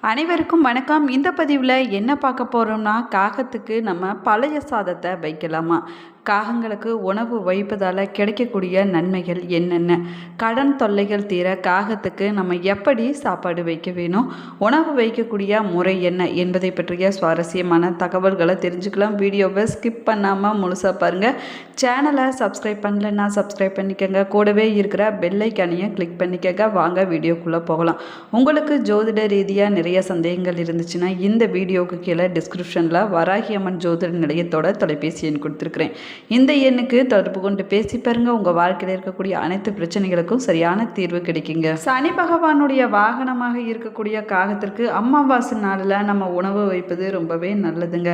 அனைவருக்கும் வணக்கம். இந்த பதிவில் என்ன பார்க்க போகிறோம்னா காகத்துக்கு நம்ம பழைய சாதத்தை வைக்கலாமா? காகங்களுக்கு உணவு வைப்பதால் கிடைக்கக்கூடிய நன்மைகள் என்னென்ன? கடன் தொல்லைகள் தீர காகத்துக்கு நம்ம எப்படி சாப்பாடு வைக்க வேணும்? உணவு வைக்கக்கூடிய முறை என்ன என்பதை பற்றிய சுவாரஸ்யமான தகவல்களை தெரிஞ்சுக்கலாம். வீடியோவை ஸ்கிப் பண்ணாமல் முழுசாக பாருங்கள் சேனலை சப்ஸ்கிரைப் பண்ணலன்னா சப்ஸ்கிரைப் பண்ணிக்கோங்க. கூடவே இருக்கிற பெல்லைக்கானையும் கிளிக் பண்ணிக்கோங்க. வாங்க வீடியோக்குள்ளே போகலாம். உங்களுக்கு ஜோதிட ரீதியாக நிறைய சந்தேகங்கள் இருந்துச்சுன்னா இந்த வீடியோவுக்கு கீழே டிஸ்கிரிப்ஷனில் வராகி அம்மன் ஜோதிட நிலையத்தோட தொலைபேசி எண் கொடுத்துருக்குறேன். இந்த எண்ணுக்கு தொடர்பு கொண்டு பேசி பாருங்க. உங்கள் வாழ்க்கையில் இருக்கக்கூடிய அனைத்து பிரச்சனைகளுக்கும் சரியான தீர்வு கிடைக்குங்க. சனி பகவானுடைய வாகனமாக இருக்கக்கூடிய காகத்திற்கு அமாவாசை நாளில் நம்ம உணவு வைப்பது ரொம்பவே நல்லதுங்க.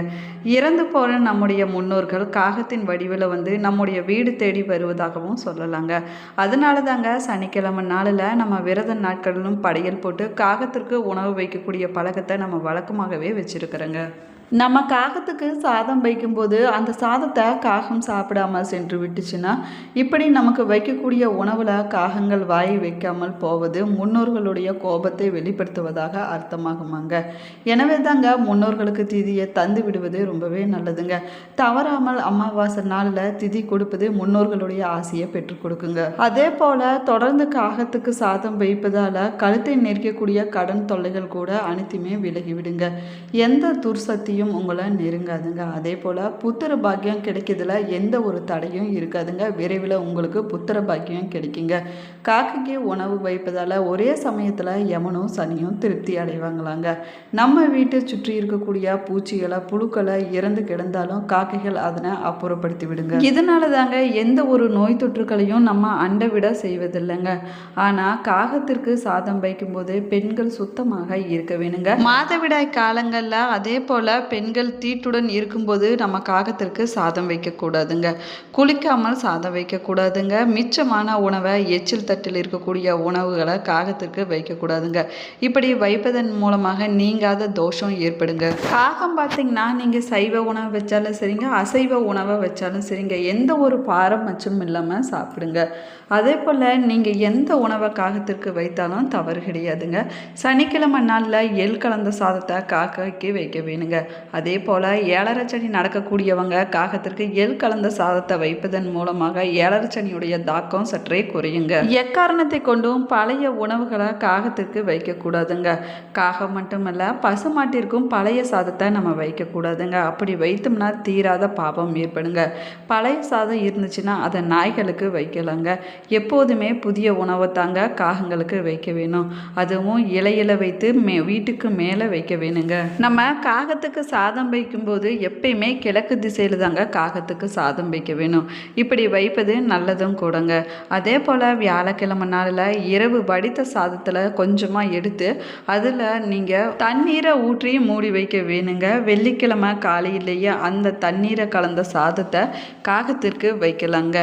இறந்து போகிற நம்முடைய முன்னோர்கள் காகத்தின் வடிவில் வந்து நம்முடைய வீடு தேடி வருவதாகவும் சொல்லலாங்க. அதனால தாங்க சனிக்கிழமை நாளில் நம்ம விரத நாட்களிலும் படையல் போட்டு காகத்திற்கு உணவு வைக்கக்கூடிய பழக்கத்தை நம்ம வழக்கமாகவே வச்சுருக்கிறோங்க. நம்ம காகத்துக்கு சாதம் வைக்கும்போது அந்த சாதத்தை காகம் சாப்பிடாமல் சென்று விட்டுச்சுன்னா இப்படி நமக்கு வைக்கக்கூடிய உணவில் காகங்கள் வாய் வைக்காமல் போவது முன்னோர்களுடைய கோபத்தை வெளிப்படுத்துவதாக அர்த்தமாகுமாங்க. எனவே தாங்க முன்னோர்களுக்கு திதியை தந்து விடுவது ரொம்பவே நல்லதுங்க. தவறாமல் அமாவாசை நாளில் திதி கொடுப்பது முன்னோர்களுடைய ஆசையை பெற்றுக் கொடுக்குங்க. அதே போல் தொடர்ந்து காகத்துக்கு சாதம் வைப்பதால் கழுத்தை நெரிக்கக்கூடிய கடன் தொல்லைகள் கூட அனைத்துமே விலகிவிடுங்க எந்த துர்சக்தியும் உங்களை நெருங்காதுங்க. அதே போல் புத்திர பாக்கியம் கிடைக்கிறதுல எந்த ஒரு தடையும் இருக்காதுங்க. விரைவில் உங்களுக்கு புத்திர பாக்கியம் கிடைக்குங்க. காக்கைக்கு உணவு வைப்பதால் ஒரே சமயத்தில் யமனும் சனியும் திருப்தி அடைவாங்களாங்க. நம்ம வீட்டை சுற்றி இருக்கக்கூடிய பூச்சிகளை புழுக்களை இறந்து கிடந்தாலும் காக்கைகள் அதனை அப்புறப்படுத்தி விடுங்க. இதனால தாங்க எந்த ஒரு நோய் தொற்றுகளையும் நம்ம அண்டை விட செய்வதில்லைங்க. ஆனால் காகத்திற்கு சாதம் வைக்கும்போது பெண்கள் சுத்தமாக இருக்க வேணுங்க. மாதவிடாய் காலங்களில் அதே போல் பெண்கள் தீட்டுடன் இருக்கும்போது நம்ம காகத்திற்கு சாதம் வைக்கக்கூடாதுங்க. குளிக்காமல் சாதம் வைக்கக்கூடாதுங்க. மிச்சமான உணவை எச்சில் தட்டில் இருக்கக்கூடிய உணவுகளை காகத்திற்கு வைக்கக்கூடாதுங்க. இப்படி வைப்பதன் மூலமாக நீங்காத தோஷம் ஏற்படுங்க. காகம் பார்த்தீங்கன்னா நீங்கள் சைவ உணவு வச்சாலும் சரிங்க அசைவ உணவை வச்சாலும் சரிங்க. எந்த ஒரு பாரபட்சம் இல்லாமல் சாப்பிடுங்க. அதே போல் நீங்கள் எந்த உணவை காகத்திற்கு வைத்தாலும் தவறு கிடையாதுங்க. சனிக்கிழமை நாளில் எள் கலந்த சாதத்தை காக்கைக்கு வைக்க வேணுங்க. அதே போல் ஏழரைச்சனி நடக்கக்கூடியவங்க காகத்திற்கு எள் கலந்த சாதத்தை வைப்பதன் மூலமாக ஏழரைச்சனியுடைய தாக்கம் சற்றே குறையுங்க. எக்காரணத்தை கொண்டும் பழைய உணவுகளை காகத்திற்கு வைக்கக்கூடாதுங்க. காகம் மட்டுமல்ல பசுமாட்டிற்கும் பழைய சாதத்தை நம்ம வைக்கக்கூடாதுங்க. அப்படி வைத்தோம்னா தீராத பாவம் ஏற்படுங்க. பழைய சாதம் இருந்துச்சுன்னா அதை நாய்களுக்கு வைக்கலாங்க. எப்போதுமே புதிய உணவை தாங்க காகங்களுக்கு வைக்க வேணும். அதுவும் இலையில வைத்து மே வீட்டுக்கு மேலே வைக்க வேணுங்க. நம்ம காகத்துக்கு சாதம் வைக்கும்போது எப்பயுமே கிழக்கு திசையில் தாங்க காகத்துக்கு சாதம் வைக்க வேணும். இப்படி வைப்பது நல்லதும் கூடங்க. அதே போல் வியாழக்கிழமை நாளில் இரவு வடித்த சாதத்தில் கொஞ்சமாக எடுத்து அதில் நீங்கள் தண்ணீரை ஊற்றி மூடி வைக்க வேணுங்க. வெள்ளிக்கிழமை காலையிலேயே அந்த தண்ணீரை கலந்த சாதத்தை காகத்திற்கு வைக்கலாங்க.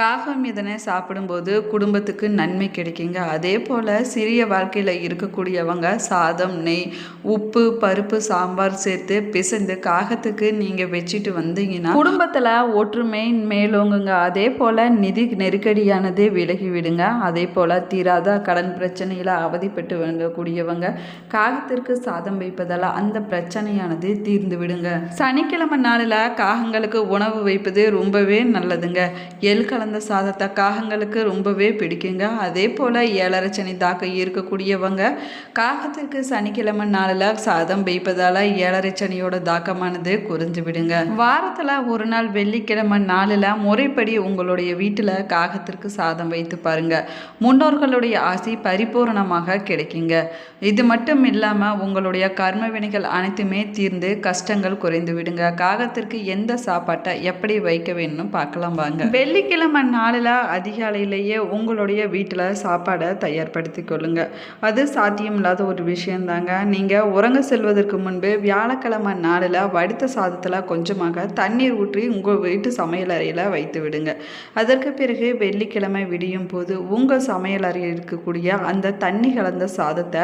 காகம் இதனை சாப்பிடும்போது குடும்பத்துக்கு நன்மை கிடைக்குங்க. அதே போல் சிறிய வாழ்க்கையில் இருக்கக்கூடியவங்க சாதம் நெய் உப்பு பருப்பு சாம்பார் சேர்த்து பிசைந்து காகத்துக்கு நீங்கள் வச்சுட்டு வந்தீங்கன்னா குடும்பத்தில் ஒற்றுமை மேலோங்குங்க. அதே போல் நிதி நெருக்கடியானது விலகி விடுங்க. அதே போல் தீராத கடன் பிரச்சனையில் அவதிப்பட்டு வாங்கக்கூடியவங்க காகத்திற்கு சாதம் வைப்பதால் அந்த பிரச்சனையானது தீர்ந்து விடுங்க. சனிக்கிழமை நாளில் காகங்களுக்கு உணவு வைப்பது ரொம்பவே நல்லதுங்க. எள் கலந்த சாதத்தை காகங்களுக்கு ரொம்பவே பிடிக்குங்க. அதே போல் ஏழரை சனி தாக்கம் இருக்கக்கூடியவங்க காகத்திற்கு சனிக்கிழமை நாளில் சாதம் வைப்பதால் ஏழரை சனியோட தாக்கமானது குறைஞ்சு விடுங்க. வாரத்தில் ஒரு நாள் வெள்ளிக்கிழமை நாளில் முறைப்படி உங்களுடைய வீட்டில் காகத்திற்கு சாதம் வைத்து பாருங்க. முன்னோர்களுடைய ஆசை பரிபூரணமாக கிடைக்குங்க. இது மட்டும் இல்லாமல் உங்களுடைய கர்ம வினைகள் அனைத்துமே தீர்ந்து கஷ்டங்கள் குறைந்து விடுங்க. காகத்திற்கு எந்த சாப்பாட்டை எப்படி வைக்க வேணும்னு பார்க்கலாம் வாங்க. வெள்ளிக்கிழமை நாளில் அதிகாலையிலேயே உங்களுடைய வீட்டில் சாப்பாடை தயார்படுத்தி கொள்ளுங்க. அது சாத்தியம் இல்லாத ஒரு விஷயந்தாங்க நீங்கள் உறங்க செல்வதற்கு முன்பு வியாழக்கிழமை நம்ம நாளில் வடித்த சாதத்தில் கொஞ்சமாக தண்ணீர் ஊற்றி உங்கள் வீட்டு சமையல் அறையில் வைத்து விடுங்க. அதற்கு பிறகு வெள்ளிக்கிழமை விடியும் போது உங்கள் சமையல் அறையில் இருக்கக்கூடிய அந்த தண்ணி கலந்த சாதத்தை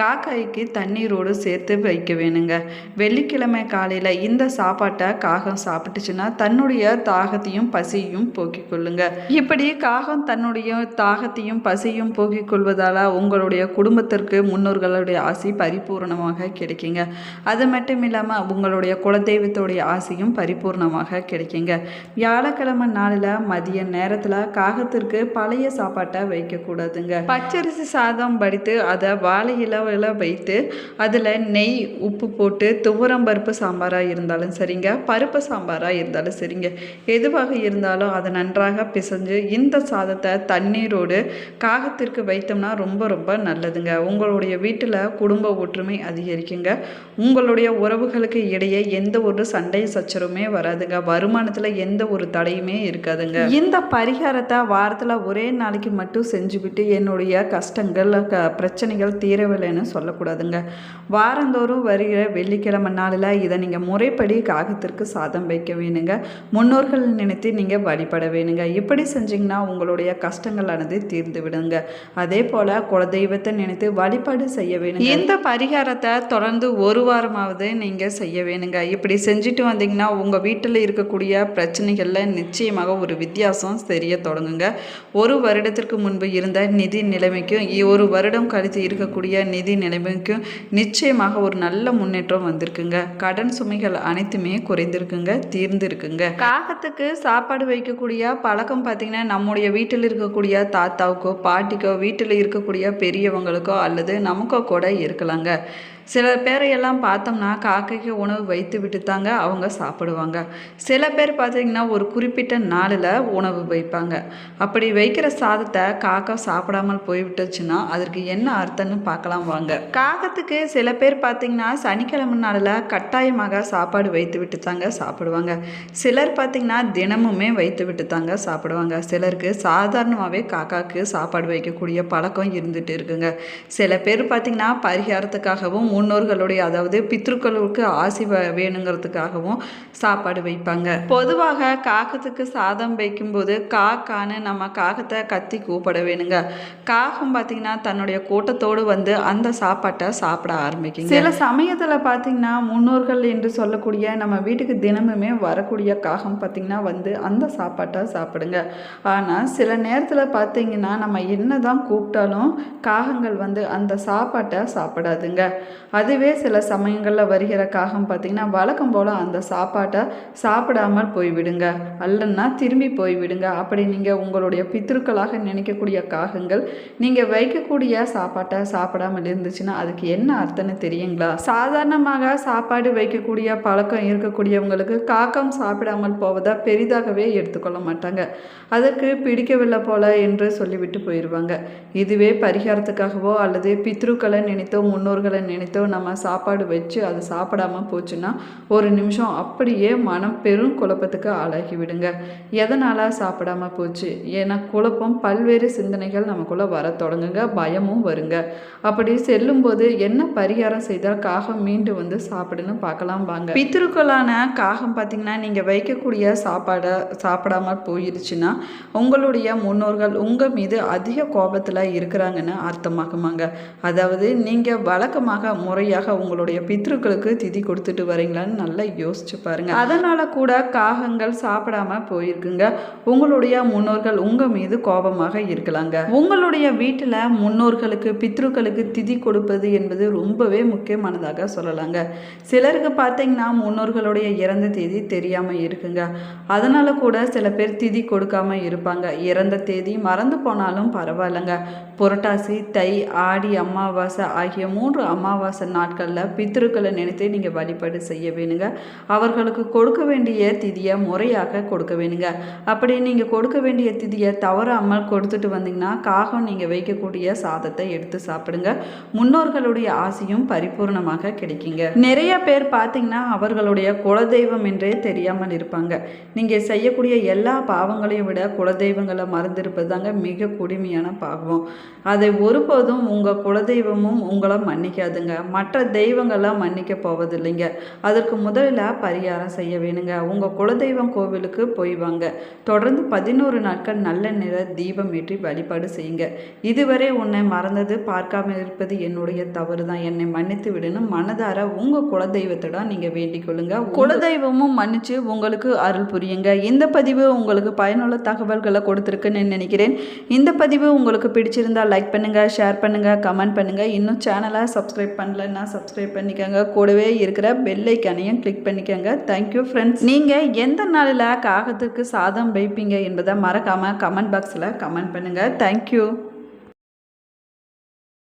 காக்காய்க்கு தண்ணீரோடு சேர்த்து வைக்க வேணுங்க. வெள்ளிக்கிழமை காலையில் இந்த சாப்பாட்டை காகம் சாப்பிட்டுச்சுன்னா தன்னுடைய தாகத்தையும் பசியையும் போக்கிக் கொள்ளுங்க. இப்படி காகம் தன்னுடைய தாகத்தையும் பசியும் போக்கிக் கொள்வதால் உங்களுடைய குடும்பத்திற்கு முன்னோர்களுடைய ஆசி பரிபூர்ணமாக கிடைக்குங்க. அது மட்டும் இல்லாமல் உங்களுடைய குலதெய்வத்துடைய ஆசையும் பரிபூர்ணமாக கிடைக்குங்க. வியாழக்கிழமை நாளில் மதிய நேரத்தில் காகத்திற்கு பழைய சாப்பாட்டை வைக்கக்கூடாதுங்க. பச்சரிசி சாதம் படித்து அதை வாழை இலவில் வைத்து அதில் நெய் உப்பு போட்டு துவரம் பருப்பு சாம்பாராக இருந்தாலும் சரிங்க. பருப்பு சாம்பாராக இருந்தாலும் சரிங்க. எதுவாக இருந்தாலும் அதை நன்றாக பிசைஞ்சு இந்த சாதத்தை தண்ணீரோடு காகத்திற்கு வைத்தோம்னா ரொம்ப ரொம்ப நல்லதுங்க. உங்களுடைய வீட்டில் குடும்ப ஒற்றுமை அதிகரிக்குங்க. உங்களுடைய உறவு உறவுகளுக்கு இடையே எந்த ஒரு சண்டை சச்சரவுமே வராதுங்க. வருமானத்தில் எந்த ஒரு தடையுமே இருக்காதுங்க. இந்த பரிகாரத்தை வாரத்தில் ஒரே நாளைக்கு மட்டும் செஞ்சுவிட்டு என்னுடைய கஷ்டங்கள் க பிரச்சனைகள் தீரவில்லைன்னு சொல்லக்கூடாதுங்க. வாரந்தோறும் வருகிற வெள்ளிக்கிழமை நாளில் இதை நீங்கள் முறைப்படி காகத்திற்கு சாதம் வைக்க வேணுங்க. முன்னோர்கள் நினைத்து நீங்கள் வழிபட வேணுங்க. இப்படி செஞ்சீங்கன்னா உங்களுடைய கஷ்டங்களானது தீர்ந்து விடுங்க. அதே போல் குலதெய்வத்தை நினைத்து வழிபாடு செய்ய வேணும் இந்த பரிகாரத்தை தொடர்ந்து ஒரு வாரமாவது நீங்கள் செய்ய வேணுங்க. இப்படி செஞ்சுட்டு வந்தீங்கன்னா உங்கள் வீட்டில் இருக்கக்கூடிய பிரச்சனைகளில் நிச்சயமாக ஒரு வித்தியாசம் தெரிய தொடங்குங்க. ஒரு வருடத்திற்கு முன்பு இருந்த நிதி நிலைமைக்கும் ஒரு வருடம் கழித்து இருக்கக்கூடிய நிதி நிலைமைக்கும் நிச்சயமாக ஒரு நல்ல முன்னேற்றம் வந்திருக்குங்க. கடன் சுமைகள் அனைத்துமே குறைந்திருக்குங்க தீர்ந்திருக்குங்க. காகத்துக்கு சாப்பாடு வைக்கக்கூடிய பழக்கம் பார்த்தீங்கன்னா நம்முடைய வீட்டில் இருக்கக்கூடிய தாத்தாவுக்கோ பாட்டிக்கோ வீட்டில் இருக்கக்கூடிய பெரியவங்களுக்கோ அல்லது நமக்கோ கூட இருக்கலாங்க. சில பேரையெல்லாம் பார்த்தோம்னா காக்கைக்கு உணவு வைத்து விட்டு தாங்க அவங்க சாப்பிடுவாங்க. சில பேர் பார்த்தீங்கன்னா ஒரு குறிப்பிட்ட நாளில் உணவு வைப்பாங்க. அப்படி வைக்கிற சாதத்தை காக்கா சாப்பிடாமல் போய்விட்டுச்சுன்னா அதற்கு என்ன அர்த்தம்னு பார்க்கலாம் வாங்க. காகத்துக்கு சில பேர் பார்த்தீங்கன்னா சனிக்கிழமை நாளில் கட்டாயமாக சாப்பாடு வைத்து விட்டு தாங்க சாப்பிடுவாங்க. சிலர் பார்த்தீங்கன்னா தினமுமே வைத்து விட்டு தாங்க சாப்பிடுவாங்க. சிலருக்கு சாதாரணமாகவே காக்காக்கு சாப்பாடு வைக்கக்கூடிய பழக்கம் இருந்துகிட்டு இருக்குங்க. சில பேர் பார்த்தீங்கன்னா பரிகாரத்துக்காகவும் முன்னோர்களுடைய அதாவது பித்ருக்களுக்கு ஆசி வ- வேணுங்கிறதுக்காகவும் சாப்பாடு வைப்பாங்க. பொதுவாக காகத்துக்கு சாதம் வைக்கும்போது காக்கான்னு நம்ம காகத்தை கத்தி கூப்பிட வேணுங்க. காகம் பார்த்தீங்கன்னா தன்னுடைய கூட்டத்தோடு வந்து அந்த சாப்பாட்டை சாப்பிட ஆரம்பிக்குங்க. சில சமயத்தில் பார்த்தீங்கன்னா முன்னோர்கள் என்று சொல்லக்கூடிய நம்ம வீட்டுக்கு தினமுமே வரக்கூடிய காகம் பார்த்தீங்கன்னா வந்து அந்த சாப்பாட்டை சாப்பிடுங்க. ஆனால் சில நேரத்தில் பார்த்தீங்கன்னா நம்ம என்ன தான் கூப்பிட்டாலும் காகங்கள் வந்து அந்த சாப்பாட்டை சாப்பிடாதுங்க. அதுவே சில சமயங்களில் வருகிற காகம் பார்த்தீங்கன்னா வழக்கம் போல் அந்த சாப்பாட்டை சாப்பிடாமல் போய்விடுங்க. அல்லன்னா திரும்பி போய்விடுங்க. அப்படி நீங்கள் உங்களுடைய பித்ருக்களாக நினைக்கக்கூடிய காகங்கள் நீங்கள் வைக்கக்கூடிய சாப்பாட்டை சாப்பிடாமல் இருந்துச்சுன்னா அதுக்கு என்ன அர்த்தம்னு தெரியுங்களா? சாதாரணமாக சாப்பாடு வைக்கக்கூடிய பழக்கம் இருக்கக்கூடியவங்களுக்கு காக்கம் சாப்பிடாமல் போவதை பெரிதாகவே எடுத்துக்கொள்ள மாட்டாங்க. அதற்கு பிடிக்கவில்லை போல என்று சொல்லிவிட்டு போயிடுவாங்க இதுவே பரிகாரத்துக்காகவோ அல்லது பித்ருக்களை நினைத்தோ முன்னோர்களை நினைத்தோ நம்ம சாப்பாடு வச்சு அது சாப்பிடாம போச்சுன்னா ஒரு நிமிஷம் அப்படியே மனம் பெரும் குழப்பத்துக்கு ஆளாகி விடுங்க எதனால் சாப்பிடாம போச்சு? ஏன்னா குழப்பம் பல்வேறு சிந்தனைகள் நமக்குள்ளே வர தொடங்குங்க பயமும் வருங்க. அப்படி செல்லும்போது என்ன பரிகாரம் செய்தால் காகம் மீண்டு வந்து சாப்பிடுன்னு பார்க்கலாம் வாங்க. பித்ருக்களான காகம் பார்த்தீங்கன்னா நீங்கள் வைக்கக்கூடிய சாப்பாடை சாப்பிடாம போயிருச்சுன்னா உங்களுடைய முன்னோர்கள் உங்கள் மீது அதிக கோபத்தில் இருக்கிறாங்கன்னு அர்த்தமாகுமாங்க. அதாவது நீங்கள் வழக்கமாக முறையாக உங்களுடைய பித்ருக்களுக்கு திதி கொடுத்துட்டு வரீங்களான்னு நல்லா யோசிச்சு பாருங்க. அதனால கூட காகங்கள் சாப்பிடாம போயிருக்குங்க. உங்களுடைய முன்னோர்கள் உங்கள் மீது கோபமாக இருக்கலாங்க. உங்களுடைய வீட்டில் முன்னோர்களுக்கு பித்ருக்களுக்கு திதி கொடுப்பது என்பது ரொம்பவே முக்கியமானதாக சொல்லலாங்க. சிலருக்கு பார்த்தீங்கன்னா முன்னோர்களுடைய இறந்த தேதி தெரியாமல் இருக்குங்க. அதனால கூட சில பேர் திதி கொடுக்காம இருப்பாங்க. இறந்த தேதி மறந்து போனாலும் பரவாயில்லைங்க. புரட்டாசி தை ஆடி அமாவாசை ஆகிய மூன்று அமாவாசை நாட்களில் பித்ருக்களை நினைத்து நீங்கள் வழிபாடு செய்ய வேணுங்க. அவர்களுக்கு கொடுக்க வேண்டிய திதியை முறையாக கொடுக்க வேணுங்க. அப்படி நீங்கள் கொடுக்க வேண்டிய திதியை தவறாமல் கொடுத்துட்டு வந்தீங்கன்னா காகம் நீங்கள் வைக்கக்கூடிய சாதத்தை எடுத்து சாப்பிடுங்க. முன்னோர்களுடைய ஆசையும் பரிபூர்ணமாக கிடைக்குங்க. நிறைய பேர் பார்த்தீங்கன்னா அவர்களுடைய குலதெய்வம் என்றே தெரியாமல் இருப்பாங்க. நீங்கள் செய்யக்கூடிய எல்லா பாவங்களையும் விட குலதெய்வங்களை மறந்திருப்பது தாங்க மிக கொடுமையான பாவம். அதை ஒருபோதும் உங்கள் குலதெய்வமும் உங்களை மன்னிக்காதுங்க. மற்ற தெய்வங்கள்லாம் மன்னிக்க போவ போவதில்லைங்க. அதற்கு முதலில் பரிகாரம் செய்ய வேணுங்க. உங்கள் குலதெய்வம் கோவிலுக்கு போய் வாங்க. தொடர்ந்து பதினோரு நாட்கள் நல்ல நிற தீபம் ஏற்றி வழிபாடு செய்யுங்க. இதுவரை உன்னை மறந்தது பார்க்காம இருப்பது என்னுடைய தவறு தான். என்னை மன்னித்து விடணும் மனதார உங்கள் குலதெய்வத்திடம் நீங்கள் வேண்டிக் கொள்ளுங்க. குலதெய்வமும் மன்னிச்சு உங்களுக்கு அருள் புரியுங்க. இந்த பதிவு உங்களுக்கு பயனுள்ள தகவல்களை கொடுத்துருக்குன்னு நினைக்கிறேன். இந்த பதிவு உங்களுக்கு பிடிச்சிருந்தா லைக் பண்ணுங்கள் ஷேர் பண்ணுங்கள் கமெண்ட் பண்ணுங்கள் இன்னும் சேனலை சப்ஸ்கிரைப் பண்ணலன்னா சப்ஸ்கிரைப் பண்ணிக்கோங்க. கூடவே இருக்கிற பெல்லைக்கானையும் கிளிக் பண்ணிக்கோங்க. தேங்க்யூ ஃப்ரெண்ட்ஸ் நீங்கள் எந்த நாளில் காகத்துக்கு சாதம் வைப்பீங்க என்பதை மறக்காமல் கமெண்ட் பாக்ஸில் கமெண்ட் பண்ணுங்கள் தேங்க்யூ